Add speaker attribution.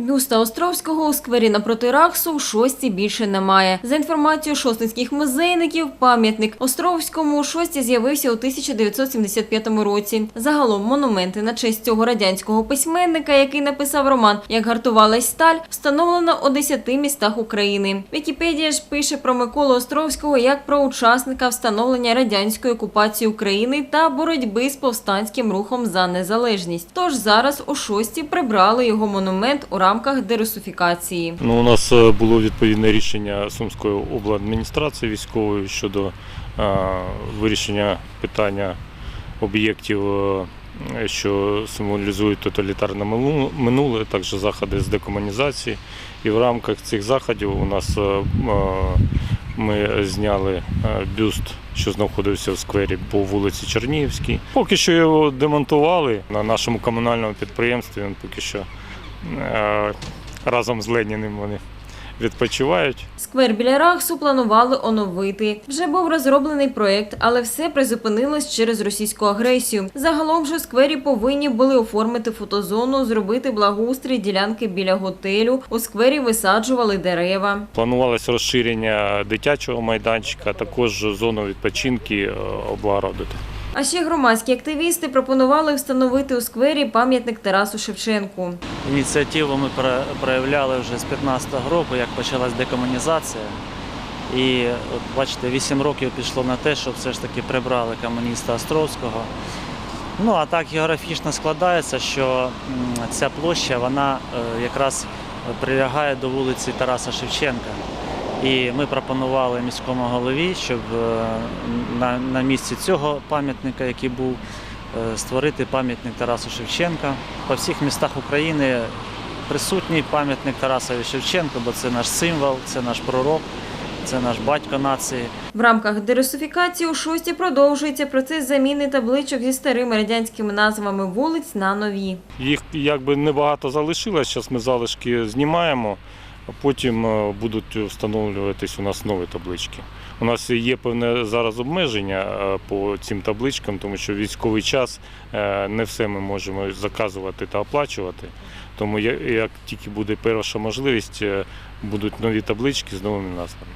Speaker 1: Бюста Островського у сквері напроти Раксу в шості більше немає. За інформацією шостинських музейників, пам'ятник Островському у шості з'явився у 1975 році. Загалом монументи на честь цього радянського письменника, який написав роман «Як гартувалась сталь», встановлено у 10 містах України. Вікіпедія ж пише про Миколу Островського як про учасника встановлення радянської окупації України та боротьби з повстанським рухом за незалежність. Тож зараз у шості прибрали його монумент у рамках дерусифікації.
Speaker 2: Ну, у нас е, було відповідне рішення Сумської обладміністрації військової щодо е, вирішення питання об'єктів, е, що символізують тоталітарне минуле- також заходи з декомунізації. І в рамках цих заходів у нас ми зняли бюст, що знаходився в сквері по вулиці Чернігівській. Поки що його демонтували на нашому комунальному підприємстві. Він поки що разом з Леніним вони відпочивають.
Speaker 1: Сквер біля Рахсу планували оновити. Вже був розроблений проєкт, але все призупинилось через російську агресію. Загалом же сквері повинні були оформити фотозону, зробити благоустрій ділянки біля готелю. У сквері висаджували дерева.
Speaker 2: Планувалось розширення дитячого майданчика, також зону відпочинки е, облагородити.
Speaker 1: А ще громадські активісти пропонували встановити у сквері пам'ятник Тарасу Шевченку.
Speaker 3: Ініціативу ми проявляли вже з 15-го року, як почалась декомунізація. І от бачите, 8 років пішло на те, щоб все ж таки прибрали комуніста Островського. Ну а так географічно складається, що ця площа вона е, якраз прилягає до вулиці Тараса Шевченка. І ми пропонували міському голові, щоб е, на, на місці цього пам'ятника, який був, е, створити пам'ятник Тарасу Шевченка. По всіх містах України присутній пам'ятник Тарасові Шевченку, бо це наш символ, це наш пророк, це наш батько нації.
Speaker 1: В рамках дерусифікації у шості продовжується процес заміни табличок зі старими радянськими назвами вулиць на нові.
Speaker 2: Їх якби небагато залишилось. Зараз ми залишки знімаємо, потім е, будуть встановлюватись у нас нові таблички. У нас є певне зараз обмеження е, по цим табличкам, тому що військовий час е, не все ми можемо заказувати та оплачувати. Тому як тільки буде перша можливість, будуть нові таблички з новими назвами.